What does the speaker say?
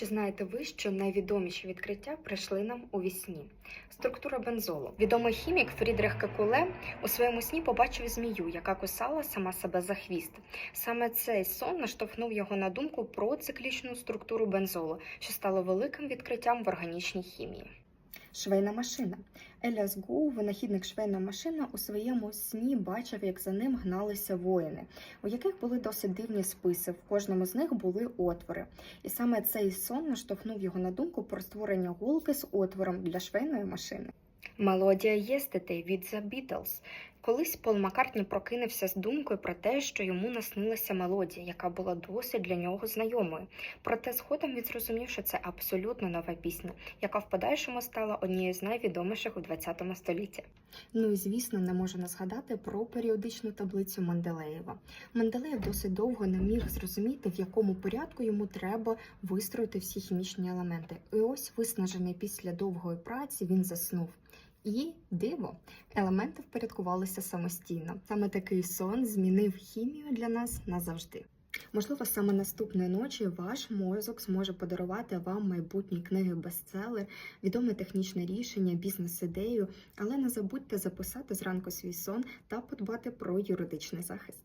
Чи знаєте ви, що найвідоміші відкриття прийшли нам у вісні? Структура бензолу. Відомий хімік Фрідрих Кекуле у своєму сні побачив змію, яка кусала сама себе за хвіст. Саме цей сон наштовхнув його на думку про циклічну структуру бензолу, що стало великим відкриттям в органічній хімії. Швейна машина. Еліас Гоу, винахідник швейна машина, у своєму сні бачив, як за ним гналися воїни, у яких були досить дивні списи. В кожному з них були отвори. І саме цей сон наштовхнув його на думку про створення голки з отвором для швейної машини. Мелодія Єстетей від The Beatles. Колись Пол Маккартні прокинувся з думкою про те, що йому наснилася мелодія, яка була досить для нього знайомою. Проте згодом він зрозумів, що це абсолютно нова пісня, яка в подальшому стала однією з найвідоміших у ХХ столітті. Ну і звісно, не можу не згадати про періодичну таблицю Менделеєва. Менделеєв досить довго не міг зрозуміти, в якому порядку йому треба вистроїти всі хімічні елементи. І ось, виснажений після довгої праці, він заснув. І диво, елементи впорядкувалися самостійно. Саме такий сон змінив хімію для нас назавжди. Можливо, саме наступної ночі ваш мозок зможе подарувати вам майбутні книги бестселер, відоме технічне рішення, бізнес-ідею, але не забудьте записати зранку свій сон та подбати про юридичний захист.